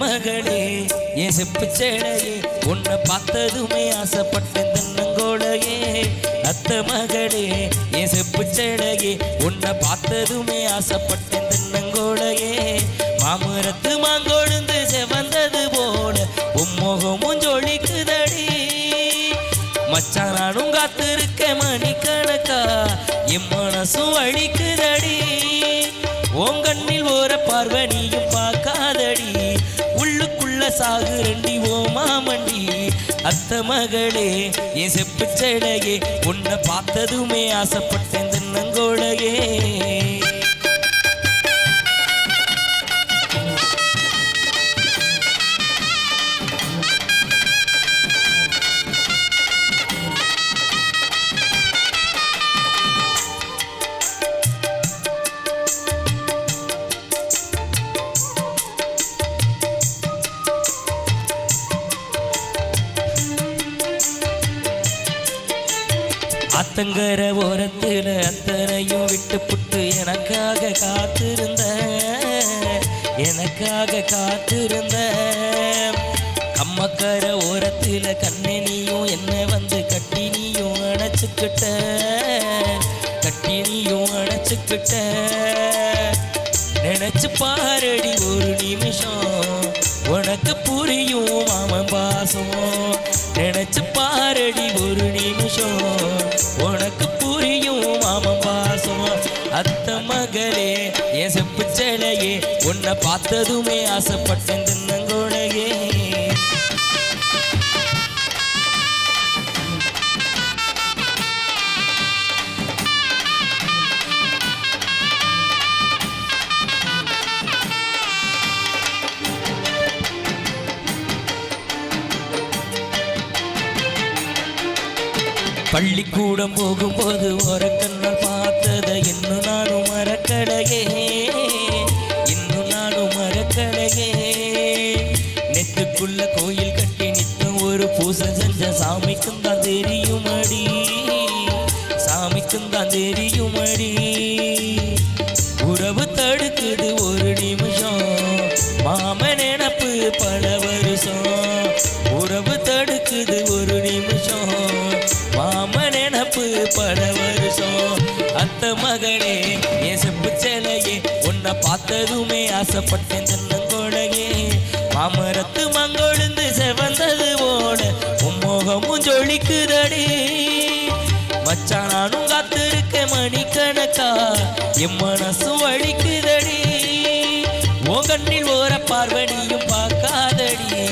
மகளே என் செப்பு சேடையே உன்னை பார்த்ததுமே ஆசைப்பட்டேன் தென்னங்கோடையே. அத்த மகளே என் செப்பு சேடையே உன்னை பார்த்ததுமே ஆசைப்பட்டேன் தென்னங்கோடையே. மாமரத்து மாங்கொழுந்து செவந்தது போல உம்முகமும் ஜொலிக்குதடி. மச்சான் நானும் காத்திருக்க மணிக்கணக்கா என் மனசும் வழிக்குதடி ஓங்கண்ணில் ஓர பார்வனியும் பார்க்காதடி. உள்ளுக்குள்ள சாகு ரெண்டி ஓ மாமண்டி அத்த மகளே என் செப்பு செடையே உன்னை பார்த்ததுமே ஆசைப்பட்டேன் தென்னங்கோடையே அத்தங்கர ஓரத்தில் அத்தனையும் விட்டு புட்டு எனக்காக காத்திருந்த எனக்காக காத்திருந்த. கம்மக்கர ஓரத்தில் கண்ணனியும் என்ன வந்து கட்டினியும் அணைச்சிக்கிட்ட கட்டினியும் அணைச்சிக்கிட்ட. நினைச்சு பாரடி ஒரு நிமிஷம் உனக்கு புரியும் மாமன் பாசம். நினைச்சு பாரடி ஒரு நிமிஷம் செப்பு உன்னை பார்த்ததுமே ஆசைப்பட்டேன் தென்னங்கோடையே பள்ளிக்கூடம் போகும்போது ஒரு கண்ணால் பார்த்ததை இன்னும் நானும் மறக்கடையே பூசை செஞ்ச சாமிக்கும் தான் தெரியுமடி. சாமிக்கும் தான் தெரியுமடி. உறவு தடுக்குது ஒரு நிமிஷம். மாம நினப்பு பல வருஷம். உறவு தடுக்குது ஒரு நிமிஷம். மாம நினப்பு பல வருஷம். அத்த மகளே என் செப்பு சேலையே உன்னை பார்த்ததுமே ஆசைப்பட்டேன் தென்னங்கோடையே. மாமரத்து மச்சான் நானும் காத்திருக்க மணிக்கணக்கா. என் மனசு வலிக்குதடி. ஓ கண்ணில் ஓர பார்வனியும் பார்க்காதடி.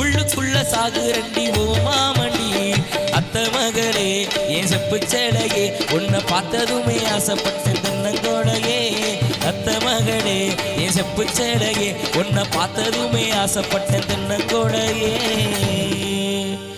உள்ளுக்குள்ள சாகுரண்டி ஓ மாமணி. அத்த மகளே ஏன் செப்பு சேலையே உன்னை பார்த்ததுமே ஆசைப்பட்டேன் தன்னங்கோடையே அத்த மகளே ஏன் செப்பு சேலையே உன்னை பார்த்ததுமே ஆசைப்பட்டேன் தன்னங்கோடையே